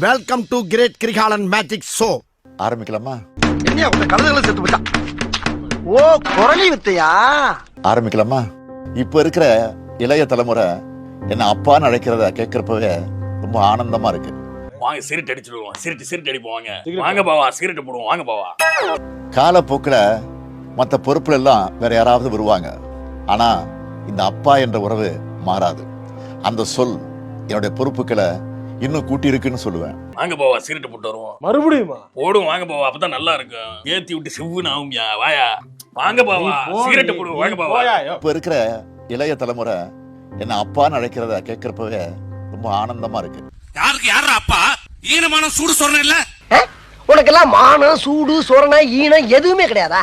Welcome to great Kirikalan magic show ஆரம்பிக்கலாமா? என்ன உங்க கழுதுகளை செத்து போச்சான் ஓ குரலி வித்தையா? ஆரம்பிக்கலாமா? இப்ப இருக்கிற இளைய தலைமுறை என்ன அப்பான்னு அழைக்கிறத கேட்கறப்பவே ரொம்ப ஆனந்தமா இருக்கு. வாங்க சிரிட்டு அடிச்சிடுவோம் சிரிட்டு சிரிட்டு அடிப்போம் வாங்க. வாங்க பாவா சிரிட்டு போடுவோம். வாங்க பாவா. காலப்போக்கில் மற்ற பொறுப்புல எல்லாம் வேற யாராவது வருவாங்க. ஆனா இந்த அப்பா என்ற உறவு மாறாது. அந்த சொல் என்னுடைய பொறுப்புகளை இன்னும் கூட்டி இருக்குன்னு சொல்லுவேன். வாங்க பாவா சிரிட்டு போட்டு வருவோம். மறுபடியுமா? போடுவோம் வாங்க பாவா அப்பதான் நல்லா இருக்கும். ஏத்தி விட்டு செவ்வுன்னு ஆகும்யா வாயா. வாங்க பாவா சிரிட்டு போடுவோம் வாங்க பாவா. இப்ப இருக்கிற இளைய தலைமுறை என்ன அப்பான்னு அழைக்கிறத கேட்கறப்பவே ரொம்ப ஆனந்தமா இருக்கு. யாருக்கு யாரா அப்பா? ஈனமான சூடு சொரணை இல்ல? உனக்கெல்லாம் மானம் சூடு சொரணை ஈனம் எதுவுமே கிடையாதா?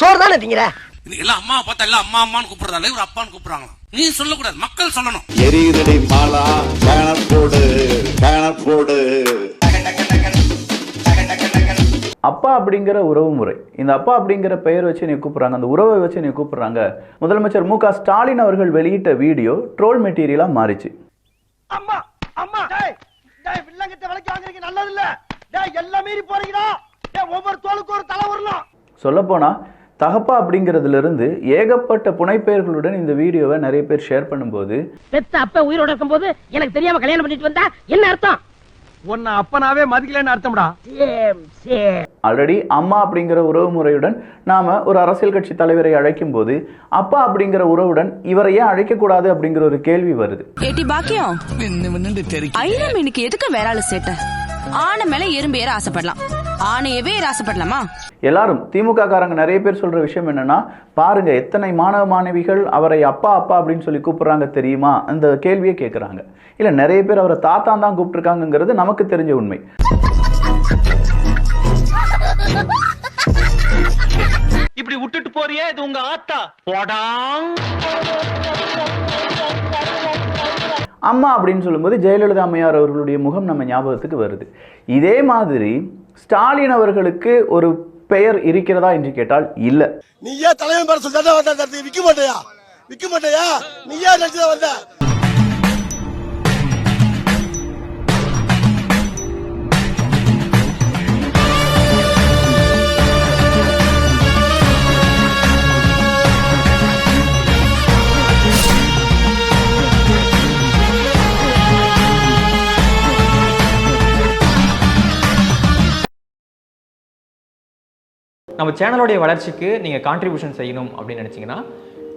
சோறு தானே திங்கிற? எல்லாம் அம்மா பார்த்தா எல்லாம் அம்மா அம்மான்னு கூப்பிடுறதால இவர் அப்பான்னு கூப்பிடுறாங்களா நீ சொல்லக்கூடாது மக்கள் சொல்லணும். எரியுதடி மாலா பேனர் போடு பேனர் போடு. அப்பா அப்படிங்கிற உறவு முறை. இந்த அப்பா அப்படிங்கிற பெயர் வச்சு நீ கூப்பிடுறாங்க அந்த உறவை வச்சு நீ கூப்பிடுறாங்க. முதலமைச்சர் மு க ஸ்டாலின் அவர்கள் வெளியிட்ட வீடியோ ட்ரோல் மெட்டீரியலா மாறிச்சு. அம்மா அம்மா டேய் டேய் வில்லங்கத்தை விலைக்கு வாங்குறீங்க நல்லது இல்ல. டேய் எல்லாம் மீறி போறீங்கடா. டேய் ஒவ்வொரு தோலுக்கு ஒரு தலை வரணும் சொல்லப்போனா தகப்பா அப்படிங்கிறதுல இருந்து ஏகப்பட்ட புனைப்பெயர்களுடன் இந்த வீடியோவை நிறைய பேர் ஷேர் பண்ணும்போது பெத்த அப்ப உயிரோட இருக்கும்போது எனக்கு தெரியாம கல்யாணம் பண்ணிட்டு வந்தா என்ன அர்த்தம்? உன்னை அப்பனாவே மதிக்கலன்னு அர்த்தம்டா. ஆல்ரெடி அம்மா அப்படிங்கிற உறவு முறையுடன் நாம ஒரு அரசியல் கட்சி தலைவரை அழைக்கும் போது அப்பா அப்படிங்கிற உறவுடன் இவரை ஏன் அழைக்கக்கூடாது அப்படிங்கிற ஒரு கேள்வி வருது. ஏட்டி பாக்கியம் இன்னைக்கு எதுக்கு வேற ஆளு சேட்ட? ஆனை மேல எறும்பு ஏற ஆசைப்படலாம். ஆனையவே ஏற ஆசைப்படலாமா? எல்லாரும் திமுக காரங்க நிறைய பேர் சொல்ற விஷயம் என்னன்னா பாருங்க எத்தனை மாணவ மாணவிகள் அவரை அப்பா அப்பா அப்படின்னு சொல்லி கூப்பிடுறாங்க தெரியுமா? அந்த கேள்வியை கேட்குறாங்க இல்ல நிறைய பேர் அவரை தாத்தான் தான் கூப்பிட்டுருக்காங்கிறது நமக்கு தெரிஞ்ச உண்மை. இப்படி விட்டுட்டு போறியே இது உங்க ஆத்தா. போடாங் அம்மா அப்படின்னு சொல்லும்போது ஜெயலலிதா அம்மையார் அவர்களுடைய முகம் நம்ம ஞாபகத்துக்கு வருது. இதே மாதிரி ஸ்டாலின் அவர்களுக்கு ஒரு பெயர் இருக்கிறதா என்று கேட்டால் இல்ல. நீ ஏன் தலைவன் பேர சொல்லிட்டு விற்க விக்க மாட்டேயா? விக்க மாட்டேயா? நீ ஏன் வந்த. நம்ம சேனலோடைய வளர்ச்சிக்கு நீங்கள் கான்ட்ரிபியூஷன் செய்யணும் அப்படின்னு நினச்சிங்கன்னா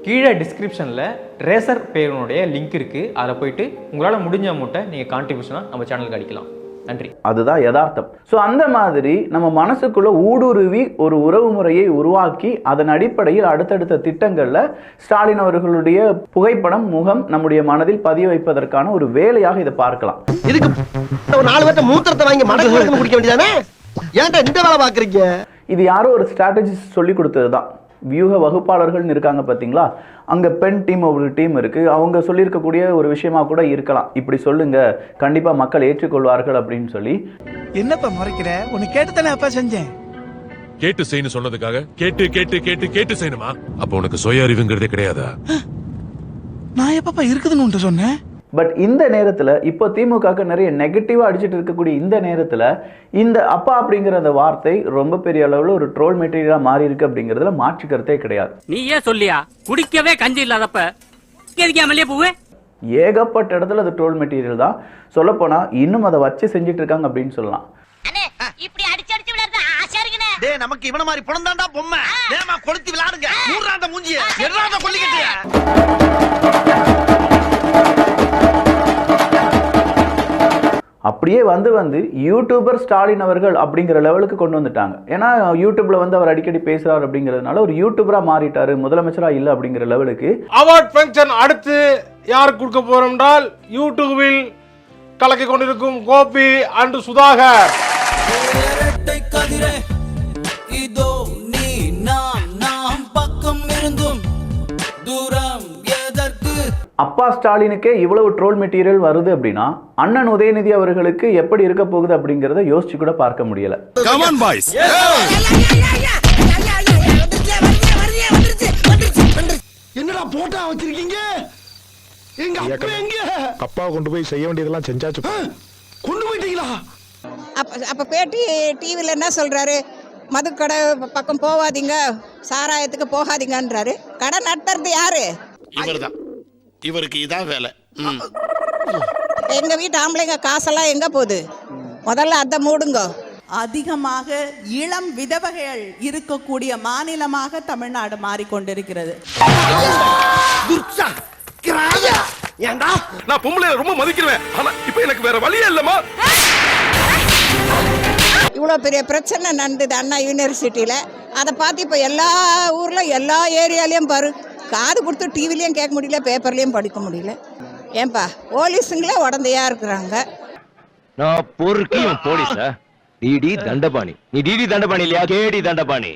கீழே டிஸ்கிரிப்ஷனில் ரேசர் பேருனுடைய லிங்க் இருக்குது அதில் போயிட்டு உங்களால் முடிஞ்ச அமௌண்ட்டை நீங்கள் கான்ட்ரிபியூஷனாக நம்ம சேனலுக்கு அடிக்கலாம். நன்றி. அதுதான் யதார்த்தம். ஸோ அந்த மாதிரி நம்ம மனசுக்குள்ள ஊடுருவி ஒரு உறவு முறையை உருவாக்கி அதன் அடிப்படையில் அடுத்தடுத்த திட்டங்கள்ல ஸ்டாலின் அவர்களுடைய புகைப்படம் முகம் நம்முடைய மனதில் பதிய வைப்பதற்கான ஒரு வேலையாக இதை பார்க்கலாம். இதுக்கு ஒரு நாலு பேர்த்த மூத்திரத்தை வாங்கி மடக்கு குடிக்க வேண்டியதானே? ஏன்டா இந்த வேலை பாக்குறீங்க இது யாரோ ஒரு ஸ்ட்ராட்டஜிஸ்ட் சொல்லி கொடுத்தது தான் வியூக வகுப்பாளர்கள்னு இருக்காங்க பார்த்தீங்களா அங்கே பெண் டீம் ஒரு டீம் இருக்கு. அவங்க சொல்லியிருக்கக்கூடிய ஒரு விஷயமா கூட இருக்கலாம். இப்படி சொல்லுங்க. கண்டிப்பா மக்கள் ஏற்றுக்கொள்வார்கள் அப்படின்னு சொல்லி. என்னப்பா முறைக்கிற? உன்னை கேட்டு தானே அப்பா செஞ்சேன். கேட்டு செய்யணும் சொன்னதுக்காக கேட்டு கேட்டு கேட்டு கேட்டு செய்யணுமா? அப்ப உனக்கு சுய அறிவுங்கிறதே கிடையாதா? நான் எப்பப்பா இருக்குதுன்னு உன்ட்ட சொன்னேன்? பட் இந்த நேரத்தில் இப்போ திமுகக்கு நிறைய நெகட்டிவாக அடிச்சிட்டு இருக்கக்கூடிய இந்த நேரத்தில் இந்த அப்பா அப்படிங்கிற அந்த வார்த்தை ரொம்ப பெரிய அளவில் ஒரு ட்ரோல் மெட்டீரியலாக மாறி இருக்கு அப்படிங்கிறதுல மாற்று கருத்தே கிடையாது. நீ ஏன் சொல்லியா? குடிக்கவே கஞ்சி இல்லாதப்ப எதுக்கே மல்லிய பூவே ஏகப்பட்ட இடத்துல அது ட்ரோல் மெட்டீரியல் தான். சொல்லப்போனால் இன்னும் அதை வச்சு செஞ்சுட்டு இருக்காங்க அப்படின்னு சொல்லலாம். இப்படி அடிச்சு அடிச்சு விளையாடுறது ஆசையா இருக்குனே டேய் நமக்கு இவன மாதிரி புலந்தாண்டா பொம்மை. வேமா கொளுத்தி விளையாடுங்க. மூன்றாந்த மூஞ்சிய. எறாத கொல்லிக்கிட்டியா அப்படியே வந்து வந்து யூடியூபர் ஸ்டாலின் அவர்கள் அப்படிங்கிற லெவலுக்கு கொண்டு வந்துட்டாங்க. ஏன்னா யூடியூப்ல வந்து அவர் அடிக்கடி பேசுறாரு அப்படிங்கிறதுனால ஒரு யூடியூபரா மாறிட்டாரு முதலமைச்சரா இல்லை அப்படிங்கிற லெவலுக்கு அவார்ட் ஃபங்க்ஷன் அடுத்து யாருக்கு கொடுக்க போறோம் என்றால் யூடியூபில் கலக்கி கொண்டிருக்கும் கோபி அண்ட் சுதாகர். இதோ நீ நாம் நாம் பக்கம் இருந்தும் எதற்கு அப்பா ஸ்டாலினுக்கே இவ்வளவு ட்ரோல் மெட்டீரியல் வருது அப்படின்னா அண்ணன் உதயநிதி அவர்களுக்கு எப்படி இருக்க போகுது அப்படிங்கிறத யோசிச்சு கூட பார்க்க முடியல. என்னடா போட்டா வச்சிருக்கீங்க? எங்க அப்பா எங்க? அப்பா கொண்டு போய் செய்ய வேண்டியதெல்லாம் செஞ்சாச்சு. கொண்டு போயிட்டீங்களா? அப்ப அப்ப பேட்டி டிவியில் என்ன சொல்றாரு? மதுக்கடை பக்கம் போகாதீங்க சாராயத்துக்கு போகாதீங்கன்றாரு. கடை நடத்துறது யாரு? இவர்தான். இவருக்கு இதான் வேலை. எங்க வீட்டு ஆம்பளைங்க காசெல்லாம் எங்க போகுது? முதல்ல அதை மூடுங்க. அதிகமாக இளம் விதவைகள் இருக்கக்கூடிய மாநிலமாக தமிழ்நாடு மாறிக்கொண்டிருக்கிறது. ஏண்டா நான் பொம்பளை ரொம்ப மதிக்கிறேன். ஆனா இப்ப எனக்கு வேற வழியே இல்லமா இவ்வளோ பெரிய பிரச்சனை நடந்தது அண்ணா யூனிவர்சிட்டியில். அதை பார்த்து இப்போ எல்லா ஊரில் எல்லா ஏரியாலையும் பாரு. காது கொடுத்து டிவிலையும் கேட்க முடியல பேப்பர்லேயும் படிக்க முடியல. ஏன்பா போலீஸுங்களே உடந்தையா இருக்கிறாங்க. நான் பொறுக்கி இவன் போலீஸா? டிடி தண்டபாணி. நீ டிடி தண்டபாணி இல்லையா? கேடி தண்டபாணி.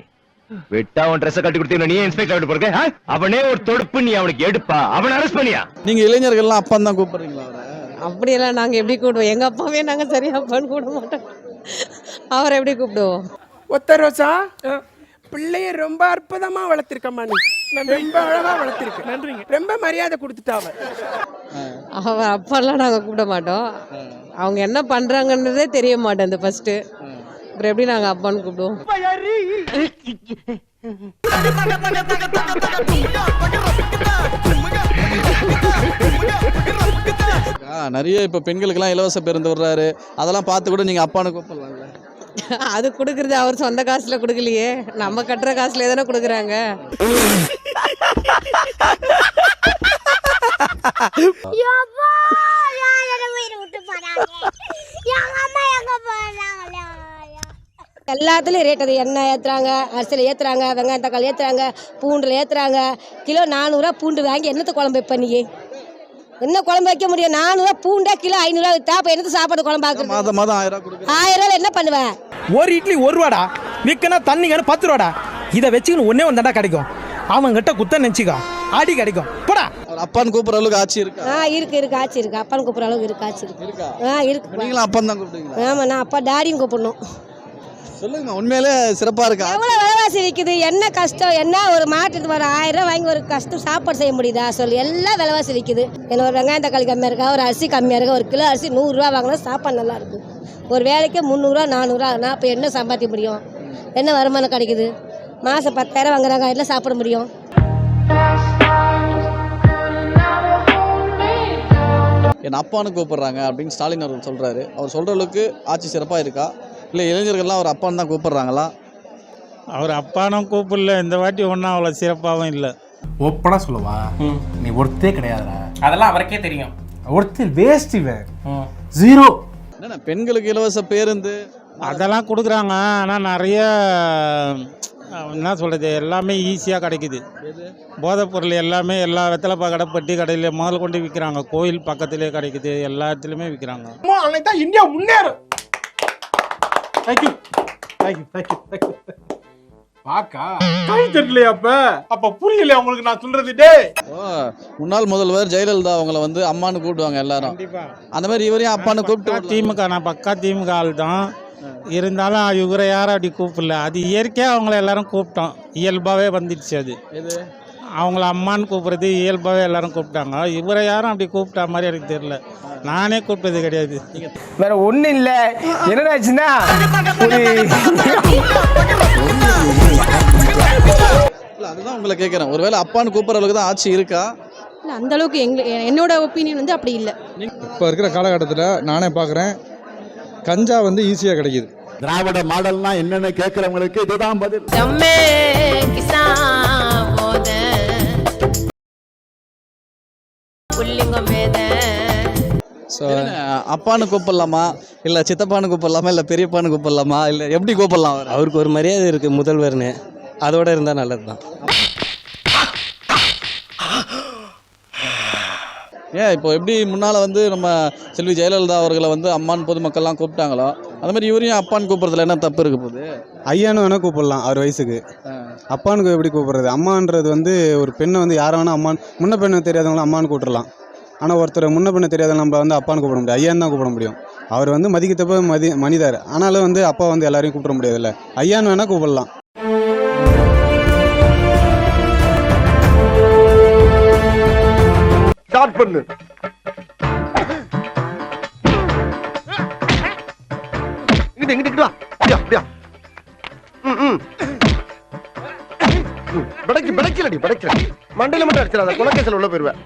வெட்டா அவன் ட்ரெஸ் கட்டி கொடுத்தீங்க நீ இன்ஸ்பெக்டர் போறக்க? அவனே ஒரு தொடுப்பு நீ அவனுக்கு எடுப்பா. அவனை அரெஸ்ட் பண்ணியா? நீங்க இளைஞர்கள்லாம் அப்பா தான் கூப்பிடுறீங்களா அவரை? அப்படியெல்லாம் நாங்கள் எப்படி கூப்பிடுவோம்? எங்கள் அப்பாவே நாங்கள் சரியா அப்பான்னு கூப்பிட மாட்டோம். அவரை எப்படி கூப்பிடுவோம்? ஒத்த ரோசா பிள்ளைய ரொம்ப அற்புதமா வளர்த்திருக்கம்மா நீ. ரொம்ப அழகா வளர்த்திருக்க நன்றிங்க. ரொம்ப மரியாதை கொடுத்துட்டாவ அவர் அப்பாலாம் நாங்கள் கூப்பிட மாட்டோம். அவங்க என்ன பண்ணுறாங்கன்றதே தெரிய மாட்டேங்குது ஃபஸ்ட்டு அப்புறம் எப்படி நாங்கள் அப்பான்னு கூப்பிடுவோம். நிறைய இப்ப பெண்களுக்கெல்லாம் இலவச பேருந்து விடுறாரு. அதெல்லாம் பார்த்து கூட நீங்க அப்பான்னு கூப்பிடலாம்ல. அது கொடுக்குறது அவர் சொந்த காசுல கொடுக்கலையே. நம்ம கட்டுற காசுல தானே கொடுக்குறாங்க. எல்லாத்துலேயும் ரேட் அது. எண்ணெய் ஏற்றுறாங்க அரிசியில் ஏற்றுறாங்க வெங்காயம் தக்காளி ஏற்றுறாங்க பூண்டில் ஏற்றுறாங்க கிலோ நானூறுரூவா பூண்டு வாங்கி என்னத்தை குழம்பு வைப்ப நீ? என்ன குழம்பு வைக்க முடியும்? நானூறுரூவா பூண்டா கிலோ ஐநூறுரூவா விற்றா அப்போ என்னத்து சாப்பாடு குழம்பாக்குறது மாதம் மாதம் ஆயிரம் ரூபாய் கொடுக்குறேன். ஆயிரம் ரூபாய் என்ன பண்ணுவேன் ஒரு இட்லி ஒரு ரூபாடா? விற்கனா தண்ணிங்கன்னு பத்து ரூபாடா? இதை வச்சுக்கின்னு ஒன்னே ஒன்று தாண்டா கிடைக்கும். அவன் கிட்ட குத்த நினச்சிக்கோ. அடி கிடைக்கும். போடா. அப்பான்னு கூப்பிடுற அளவுக்கு ஆட்சி இருக்கா? ஆ இருக்கு இருக்கு. ஆச்சு இருக்கு. அப்பான்னு கூப்பிட்ற அளவுக்கு இருக்கு. ஆச்சு இருக்கு. இருக்கா? ஆ இருக்கு நீங்களும் அப்பா தான் கூப்பிடுவீங்களா? ஆமா நான் அப்பா டாடியும் கூப்பிடணும். சொல்லுங்க உண்மையிலே சிறப்பா இருக்கா? எவ்வளோ விலைவாசி விற்குது என்ன கஷ்டம்? என்ன ஒரு மாட்டுக்கு வர ஆயிரம் ரூபாய் வாங்கி ஒரு கஷ்டம் சாப்பாடு செய்ய முடியுதா? சொல்லு. எல்லாம் விலைவாசி விற்குது என்ன ஒரு வெங்காயம் தக்காளி கம்மியாக இருக்கா? ஒரு அரிசி கம்மியாக இருக்கா? ஒரு கிலோ அரிசி நூறுரூவா வாங்கினா சாப்பாடு நல்லா இருக்கு ஒரு வேலைக்கு முந்நூறுரூவா நானூறுரூவா நான் இப்போ என்ன சம்பாதிக்க முடியும்? என்ன வருமானம் கிடைக்குது? மாதம் பத்தாயிரம் வாங்குறாங்க. என்ன சாப்பிட முடியும்? என் அப்பான்னு கூப்பிடுறாங்க அப்படின்னு ஸ்டாலின் அவர்கள் சொல்றாரு. அவர் சொல்ற அளவுக்கு ஆட்சி சிறப்பா இருக்கா? இல்ல இளைஞர்கள்லாம் அவர் அப்பான்னு தான் கூப்பிடுறாங்களா? அவர் அப்பானும் கூப்பிடல. இந்த வாட்டி ஒன்றும் அவ்வளோ சிறப்பாகவும் இல்லை. ஓப்பனா சொல்லவா? நீ ஒருத்தே கிடையாதுடா. அதெல்லாம் அவருக்கே தெரியும். ஒருத்தர் வேஸ்ட் இவன். ஜீரோ. என்னண்ணா பெண்களுக்கு இலவச பேருந்து? அதெல்லாம் கொடுக்குறாங்க. ஆனால் நிறைய என்ன சொல்கிறது எல்லாமே ஈஸியாக கிடைக்குது. போதைப் பொருள் எல்லாமே எல்லா வெத்தலைப்பா கடை பெட்டி கடையில் முதல் கொண்டு விற்கிறாங்க கோயில் பக்கத்துலேயே கிடைக்குது எல்லா இடத்துலையுமே விற்கிறாங்க தான் இந்தியா முன்னேறும் thank you thank you thank you thank you பாக்கா. கை தெரியலையா அப்ப? அப்ப புரியல உங்களுக்கு நான் சொல்றது முன்னாள் முதல்வர் ஜெயலலிதா அவங்கள வந்து அம்மான்னு கூப்பிடுவாங்க எல்லாரும். அந்த மாதிரி இவரையும் அப்பான்னு கூப்பிட்டு. திமுக நான் பக்கா திமுக ஆள் தான் இருந்தாலும் இவரை யாரும் அப்படி கூப்பிடல. அது இயற்கையாக அவங்கள எல்லாரும் கூப்பிட்டோம். இயல்பாகவே வந்துடுச்சு அது. எது? அவங்கள அம்மான்னு கூப்பிடுறது இயல்பாகவே எல்லாரும் கூப்பிட்டாங்க. இவரை யாரும் அப்படி கூப்பிட்டா மாதிரி எனக்கு தெரியல. நானே கூப்பிட்டது கிடையாது. வேற ஒண்ணு இல்ல. என்னடாச்சுன்னா அதுதான் உங்களை கேட்குறேன் ஒருவேளை அப்பான்னு கூப்பிடுற அளவுக்கு தான் ஆட்சி இருக்கா? இல்லை அந்த அளவுக்கு எங்க என்னோட ஒப்பீனியன் வந்து அப்படி இல்லை. இப்போ இருக்கிற காலகட்டத்தில் நானே பார்க்குறேன் கஞ்சா வந்து ஈஸியாக கிடைக்குது. திராவிட மாடல்னா என்னன்னு கேட்கறவங்களுக்கு இதுதான் பதில். ஸோ அப்பான்னு கூப்பிடலாமா? இல்ல சித்தப்பான்னு கூப்பிடலாமா? இல்ல பெரியப்பான்னு கூப்பிடலாமா? இல்ல எப்படி கூப்பிடலாம் அவர்? அவருக்கு ஒரு மரியாதை இருக்கு முதல்வர்னு. அதோட இருந்தா நல்லது தான் ஏன் இப்போ எப்படி முன்னால வந்து நம்ம செல்வி ஜெயலலிதா அவர்களை வந்து அம்மான்னு பொதுமக்கள்லாம் கூப்பிட்டாங்களோ அந்த மாதிரி இவரையும் அப்பான்னு கூப்பிடுறதுல என்ன தப்பு இருக்கு போகுது? ஐயான்னு வேணால் கூப்பிடலாம் அவர் வயசுக்கு. அப்பானுக்கு எப்படி கூப்பிடுறது? அம்மான்றது வந்து ஒரு பெண்ணை வந்து யாரை வேணால் அம்மான் முன்ன பெண்ணை தெரியாதவங்களும் அம்மான்னு கூப்பிடலாம் ஆனால் ஒருத்தர் முன்ன பெண்ணை தெரியாத நம்ம வந்து அப்பான்னு கூப்பிட முடியும் ஐயான்னு தான் கூப்பிட முடியும். அவர் வந்து மதிக்கத்தப்ப மதி மனிதர். ஆனாலும் வந்து அப்பா வந்து எல்லாரையும் கூப்பிட முடியாதுல்ல. ஐயான்னு வேணால் கூப்பிடலாம். ஸ்டார்ட் பண்ணு. இங்கிட்டு இங்கிட்டு வா. அப்படியா அப்படியா. ம் ம். படைக்கு படைக்கலடி படைக்கல மண்டையில மட்டும் அடிச்சிடாத குலக்கேசல் உள்ள போயிருவேன்.